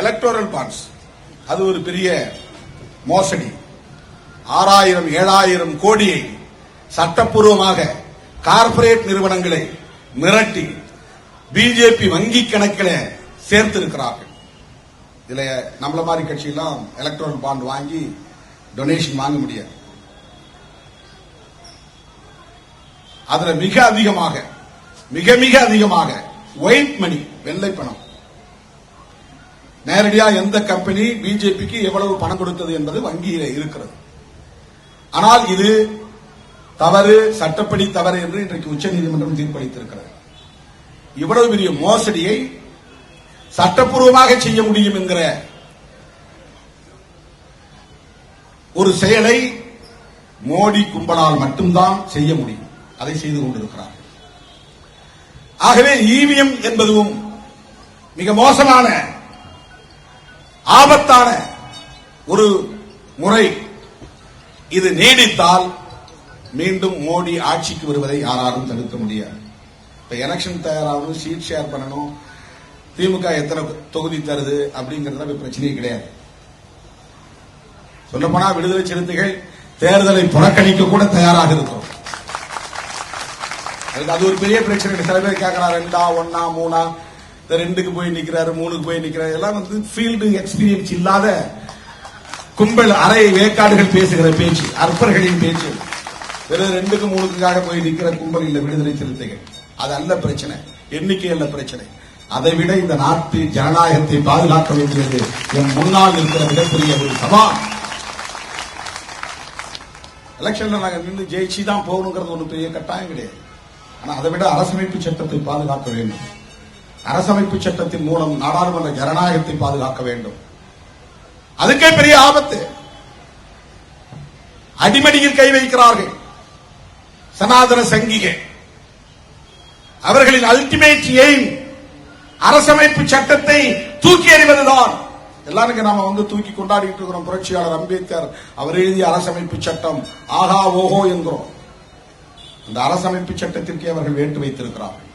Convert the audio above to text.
Electoral bonds அது ஒரு பெரிய மோசடி. ஆறாயிரம் ஏழாயிரம் கோடியை சட்டப்பூர்வமாக கார்ப்பரேட் நிறுவனங்களை மிரட்டி பிஜேபி வங்கி கணக்கில் சேர்த்திருக்கிறார்கள். இதுல நம்மள மாதிரி கட்சியெல்லாம் எலக்ட்ரல் பாண்ட் வாங்கி டொனேஷன் வாங்க முடியாது. அதுல மிக அதிகமாக மிக மிக அதிகமாக ஒயிட் மணி வெள்ளை பணம். நேரடியா எந்த கம்பெனி பிஜேபிக்கு எவ்வளவு பணம் கொடுத்தது என்பது வங்கியில இருக்கிறது. ஆனால் இது தவறு சட்டப்படி தவறு என்று இன்றைக்கு உச்சநீதிமன்றம் தீர்ப்பளித்திருக்கிறது. இவ்வளவு பெரிய மோசடியை சட்டப்பூர்வமாக செய்ய முடியும் என்கிற ஒரு செயலை மோடி கும்பலால் மட்டும்தான் செய்ய முடியும். அதை செய்து கொண்டிருக்கிறார். ஆகவே ஈவிஎம் என்பதும் மிக மோசமான ஆபத்தான ஒரு முறை இது நீடித்தால் மீண்டும் மோடி ஆட்சிக்கு வருவதை யாராலும் தடுக்க முடியாது. இப்ப எலெக்ஷன் தயாராகணும் சீட் ஷேர் பண்ணணும் திமுக எத்தனை தொகுதி தருது அப்படிங்கறதுல பிரச்சனையே கிடையாது. சொல்லப்போனா விடுதலை சிறுத்தைகள் தேர்தலை புறக்கணிக்க கூட தயாராக இருக்கிறோம். அதுக்கு அது ஒரு பெரிய பிரச்சனை. சில பேர் கேட்கறாங்க ரெண்டா ஒன்னா மூணா இந்த ரெண்டுக்கு போய் நிக்கிறாரு மூணுக்கு போய் நிக்கிறாரு. எல்லாம் வந்து ஃபீல்டு எக்ஸ்பீரியன்ஸ் இல்லாத கும்பல் அரை வேக்காடுகள் பேசுகிற பேச்சு அற்பர்களின் பேச்சு. வெறும் ரெண்டுக்கு மூணுக்காக போய் நிக்கிற கும்பல் இல்ல விடுதலை சிறுத்தைகள். அது அல்ல பிரச்சனை. எண்ணிக்கை அல்ல பிரச்சனை. அதை விட இந்த நாட்டு ஜனநாயகத்தை பாதுகாக்க வேண்டியது என் முன்னால் இருக்கிற மிகப்பெரிய ஒரு சவால் எலெக்ஷன்ல நாங்க நின்று ஜெயிச்சு தான் போகணுங்கிறது ஒன்று பெரிய கட்டாயம் கிடையாது. ஆனா அதை விட அரசமைப்பு சட்டத்தை பாதுகாக்க வேண்டும். அரசமைப்பு சட்டத்தின் மூலம் நாடாளுமன்ற ஜனநாயகத்தை பாதுகாக்க வேண்டும். அதுக்கே பெரிய ஆபத்து. அடிமடியில் கை வைக்கிறார்கள். சனாதன சங்கிகை அவர்களின் அல்டிமேட் எய்ம் அரசமைப்பு சட்டத்தை தூக்கி எறிவதுதான். எல்லாருக்கும் நாம வந்து தூக்கி கொண்டாடிட்டு இருக்கிறோம். புரட்சியாளர் அம்பேத்கர் அவர் எழுதிய அரசமைப்பு சட்டம் ஆகா ஓஹோ என்கிறோம். அந்த அரசமைப்பு சட்டத்திற்கே அவர்கள் வேட்டு வைத்திருக்கிறார்கள்.